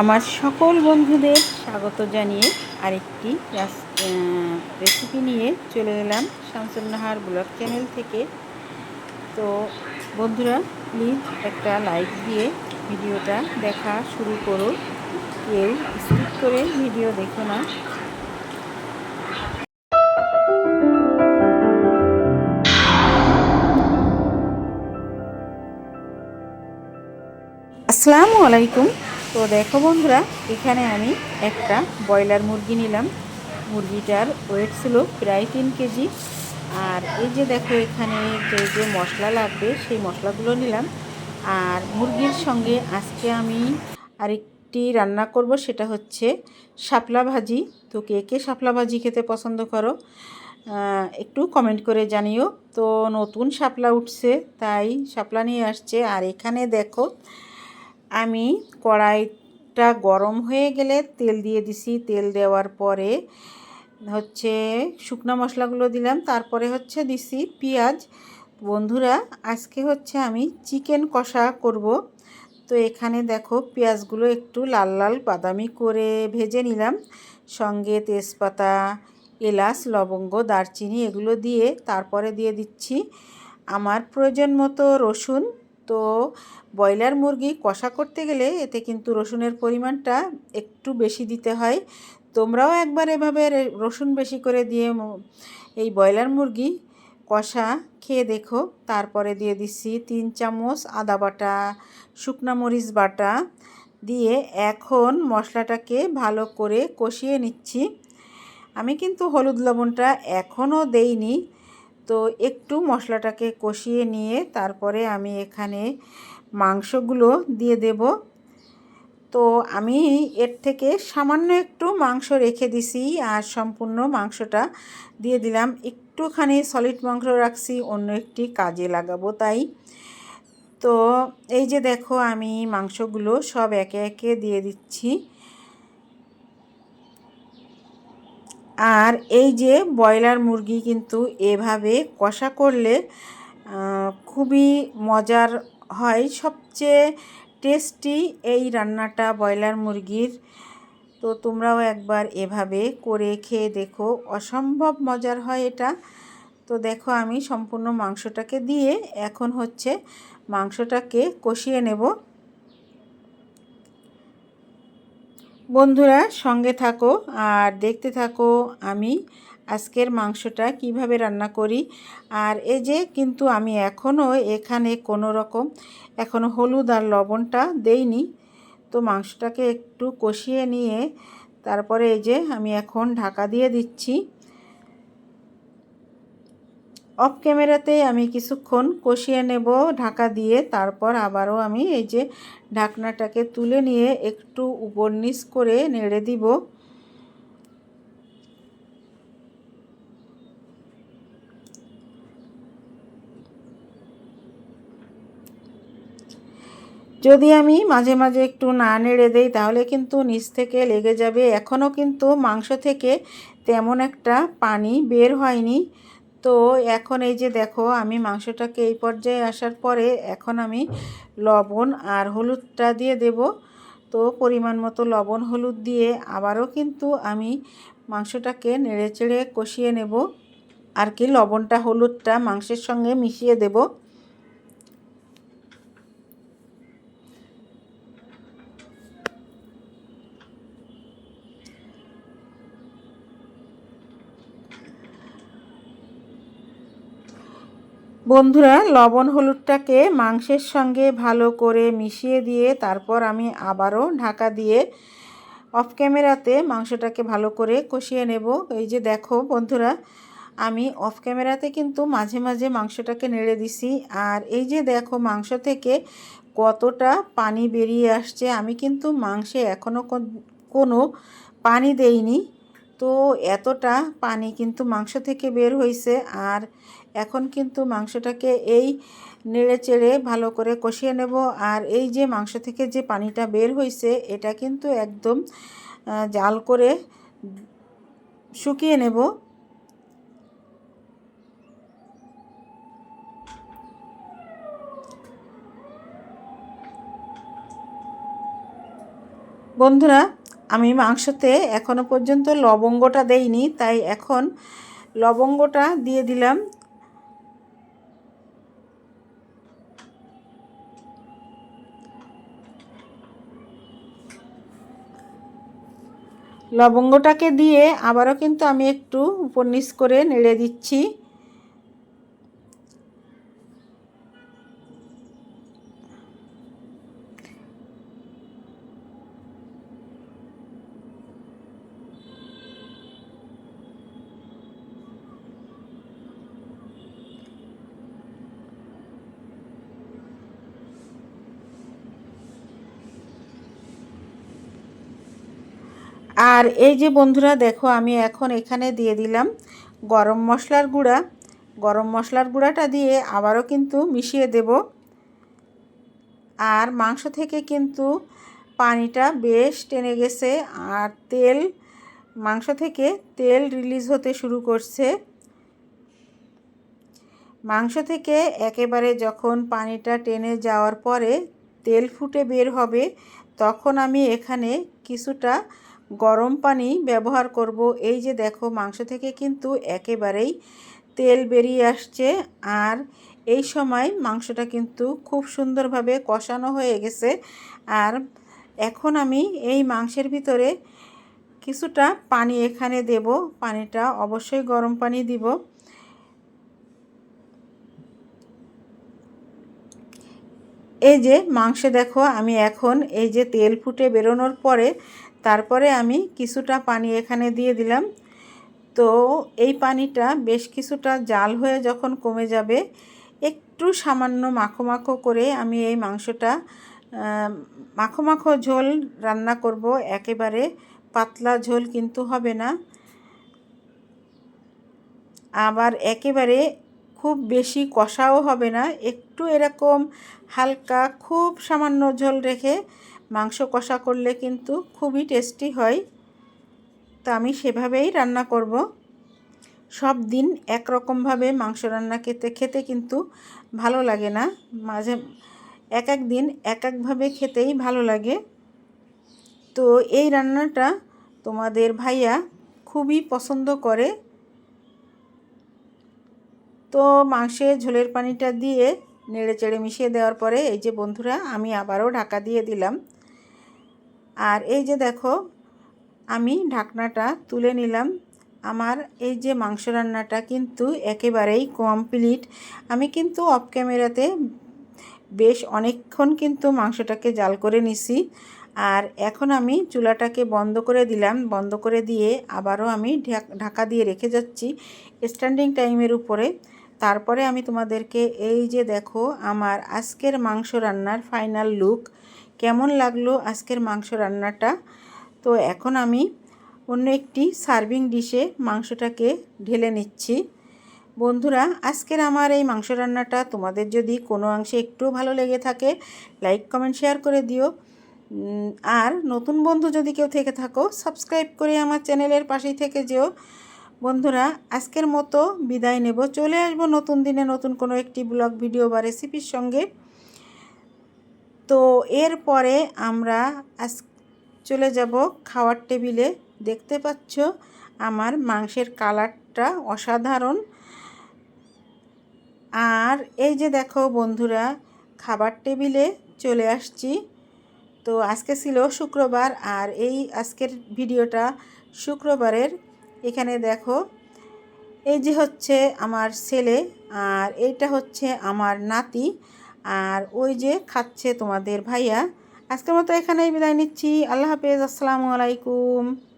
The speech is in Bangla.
আমার সকল বন্ধুদের স্বাগত জানিয়ে আরেকটি রেসিপি নিয়ে চলে এলাম শামসুন্নাহার ব্লগ চ্যানেল থেকে। তো বন্ধুরা প্লিজ একটা লাইক দিয়ে ভিডিওটা দেখা শুরু করো। কেউ স্কিপ করে ভিডিও দেখো না। আসসালামু আলাইকুম। তো দেখো বন্ধুরা, এখানে আমি একটা ব্রয়লার মুরগি নিলাম। মুরগিটার ওয়েট ছিল প্রায় তিন কেজি। আর এই যে দেখো এখানে যে যে মশলা লাগবে, সেই মশলাগুলো নিলাম। আর মুরগির সঙ্গে আজকে আমি আরেকটি রান্না করব, সেটা হচ্ছে শাপলা ভাজি। তো কে কে শাপলা ভাজি খেতে পছন্দ করো একটু কমেন্ট করে জানিও। তো নতুন শাপলা উঠছে, তাই শাপলা নিয়ে আসছে। আর এখানে দেখো আমি কড়াইটা গরম হয়ে গেলে তেল দিয়ে দিছি। তেল দেওয়ার পরে হচ্ছে শুকনো মশলাগুলো দিলাম। তারপরে হচ্ছে দিছি পেঁয়াজ। বন্ধুরা, আজকে হচ্ছে আমি চিকেন কষা করব। তো এখানে দেখো পেঁয়াজগুলো একটু লাল লাল বাদামি করে ভেজে নিলাম। সঙ্গে তেজপাতা, এলাচ, লবঙ্গ, দারচিনি এগুলো দিয়ে তারপরে দিয়ে দিচ্ছি। আমার প্রয়োজন মতো রসুন। তো ব্রয়লার মুরগি কষা করতে গেলে এতে কিন্তু রসুনের পরিমাণটা একটু বেশি দিতে হয়। তোমরাও একবার এভাবে রসুন বেশি করে দিয়ে এই ব্রয়লার মুরগি কষা খেয়ে দেখো। তারপরে দিয়ে দিচ্ছি তিন চামচ আদা বাটা, শুকনা মরিচ বাটা দিয়ে এখন মশলাটাকে ভালো করে কষিয়ে নিচ্ছি। আমি কিন্তু হলুদ লবণটা এখনও দেইনি, তো একটু মশলাটাকে কষিয়ে নিয়ে তারপরে আমি এখানে মাংসগুলো দিয়ে দেব। তো আমি এর থেকে সামান্য একটু মাংস রেখে দিছি আর সম্পূর্ণ মাংসটা দিয়ে দিলাম। একটুখানি সলিড মাংস রাখছি, অন্য একটি কাজে লাগাবো তাই। তো এই যে দেখো আমি মাংসগুলো সব একে একে দিয়ে দিচ্ছি। আর এই যে ব্রয়লার মুরগি কিন্তু এভাবে কষা করলে খুবই মজার হয়। সবচেয়ে টেস্টি এই রান্নাটা ব্রয়লার মুরগির। তো তোমরাও একবার এভাবে করে খেয়ে দেখো। অসম্ভব মজার হয় এটা। তো দেখো আমি সম্পূর্ণ মাংসটাকে দিয়ে এখন হচ্ছে মাংসটাকে কষিয়ে নেব। বন্ধুরা সঙ্গে থাকো আর দেখতে থাকো আমি আজকের মাংসটা কীভাবে রান্না করি? আর এই যে কিন্তু আমি এখনও এখানে কোনো রকম এখনও হলুদ আর লবণটা দেইনি। তো মাংসটাকে একটু কষিয়ে নিয়ে তারপরে এই যে আমি এখন ঢাকা দিয়ে দিচ্ছি। অফ ক্যামেরাতে আমি কিছুক্ষণ কষিয়ে নেব ঢাকা দিয়ে। তারপর আবারও আমি এই যে ঢাকনাটাকে তুলে নিয়ে একটু উপর নিচ করে নেড়ে দিব। যদি আমি মাঝে মাঝে একটু না নেড়ে দেই, তাহলে কিন্তু নিচ থেকে লেগে যাবে। এখনও কিন্তু মাংস থেকে তেমন একটা পানি বের হয়নি। তো এখন এই যে দেখো, আমি মাংসটাকে এই পর্যায়ে আসার পরে এখন আমি লবণ আর হলুদটা দিয়ে দেব। তো পরিমাণ মতো লবণ, হলুদ দিয়ে আবারও কিন্তু আমি মাংসটাকে নেড়ে চেড়ে কষিয়ে নেব। আর কি, লবণটা, হলুদটা মাংসের সঙ্গে মিশিয়ে দেব। বন্ধুরা, লবণ হলুদটাকে মাংসের সঙ্গে ভালো করে মিশিয়ে দিয়ে তারপর আমি আবারও ঢাকা দিয়ে অফ ক্যামেরাতে মাংসটাকে ভালো করে কষিয়ে নেব। এই যে দেখো বন্ধুরা, আমি অফ ক্যামেরাতে কিন্তু মাঝে মাঝে মাংসটাকে নেড়ে দিছি। আর এই যে দেখো মাংস থেকে কতটা পানি বেরিয়ে আসছে, আমি কিন্তু মাংসে এখনও কোনো পানি দেইনি। তো এতটা পানি কিন্তু মাংস থেকে বের হয়েছে আর এখন কিন্তু মাংসটাকে এই নেড়ে চেড়ে ভালো করে কষিয়ে নেব। আর এই যে মাংস থেকে যে পানিটা বের হয়েছে এটা কিন্তু একদম জাল করে শুকিয়ে নেব। বন্ধুরা, আমি মাংসতে এখনও পর্যন্ত লবঙ্গটা দেইনি, তাই এখন লবঙ্গটা দিয়ে দিলাম। লবঙ্গটাকে দিয়ে আবারও কিন্তু আমি একটু উপর নিচ করে নেড়ে দিচ্ছি। আর এই যে বন্ধুরা, দেখো আমি এখন এখানে দিয়ে দিলাম গরম মশলার গুঁড়া। গরম মশলার গুঁড়াটা দিয়ে আবারও কিন্তু মিশিয়ে দেব। আর মাংস থেকে কিন্তু পানিটা বেশ টেনে গেছে আর তেল, মাংস থেকে তেল রিলিজ হতে শুরু করছে। মাংস থেকে একেবারে যখন পানিটা টেনে যাওয়ার পরে তেল ফুটে বের হবে, তখন আমি এখানে কিছুটা গরম পানি ব্যবহার করব। এই যে দেখো, মাংস থেকে কিন্তু একেবারেই তেল বেরিয়ে আসছে। আর এই সময় মাংসটা কিন্তু খুব সুন্দরভাবে কষানো হয়ে গেছে। আর এখন আমি এই মাংসের ভিতরে কিছুটা পানি এখানে দেব। পানিটা অবশ্যই গরম পানি দিব। এই যে মাংসে দেখো, আমি এখন এই যে তেল ফুটে বেরোনোর পরে তারপরে আমি কিছুটা পানি এখানে দিয়ে দিলাম। তো এই পানিটা বেশ কিছুটা জাল হয়ে যখন কমে যাবে, একটু সামান্য মাখো মাখো করে আমি এই মাংসটা মাখো মাখো ঝোল রান্না করব। একেবারে পাতলা ঝোল কিন্তু হবে না। আবার একেবারে খুব বেশি কষাও হবে না। একটু এরকম হালকা খুব সামান্য ঝোল রেখে মাংস কষা করলে কিন্তু খুবই টেস্টি হয়। তো আমি সেভাবেই রান্না করব। সব দিন একরকমভাবে মাংস রান্না খেতে খেতে কিন্তু ভালো লাগে না। মাঝে এক এক দিন এক একভাবে খেতেই ভালো লাগে। তো এই রান্নাটা তোমাদের ভাইয়া খুবই পছন্দ করে। তো মাংসে ঝোলের পানিটা দিয়ে নেড়ে চেড়ে মিশিয়ে দেওয়ার পরে এই যে বন্ধুরা, আমি আবারও ঢাকা দিয়ে দিলাম। আর এই যে দেখো, আমি ঢাকনাটা তুলে নিলাম। আমার এই যে মাংস রান্নাটা কিন্তু একেবারেই কমপ্লিট। আমি কিন্তু অফ ক্যামেরাতে বেশ অনেকক্ষণ কিন্তু মাংসটাকে জাল করে নিছি। আর এখন আমি চুলাটাকে বন্ধ করে দিলাম। বন্ধ করে দিয়ে আবারও আমি ঢাকা দিয়ে রেখে যাচ্ছি স্ট্যান্ডিং টাইমের উপরে। তারপরে আমি তোমাদেরকে এই যে দেখো, আমার আজকের মাংস রান্নার ফাইনাল লুক কেমন লাগল আজকের মাংস রান্নাটা? তো এখন আমি অন্য একটি সার্ভিং ডিশে মাংসটাকে ঢেলে নিচ্ছি। বন্ধুরা, আজকের আমার এই মাংস রান্নাটা তোমাদের যদি কোনো অংশে একটু ভালো লেগে থাকে, লাইক, কমেন্ট, শেয়ার করে দিও। আর নতুন বন্ধু যদি কেউ থেকে থাকো, সাবস্ক্রাইব করে আমার চ্যানেলের পাশেই থেকে যেও। বন্ধুরা, আজকের মতো বিদায় নেব। চলে আসব নতুন দিনে নতুন কোনো একটি ব্লগ, ভিডিও বা রেসিপির সঙ্গে। তো এরপরে আমরা আজ চলে যাব খাওয়ার টেবিলে। দেখতে পাচ্ছ আমার মাংসের কালারটা অসাধারণ। আর এই যে দেখো বন্ধুরা, খাবার টেবিলে চলে আসছি। তো আজকে ছিল শুক্রবার আর এই আজকের ভিডিওটা শুক্রবারের। এখানে দেখো, এই যে হচ্ছে আমার ছেলে আর এইটা হচ্ছে আমার নাতি। আর ওই যে খাচ্ছে তোমাদের ভাইয়া। আজকের মতো এখানেই বিদায় নিচ্ছি। আল্লাহ হাফেজ। আসসালামু আলাইকুম।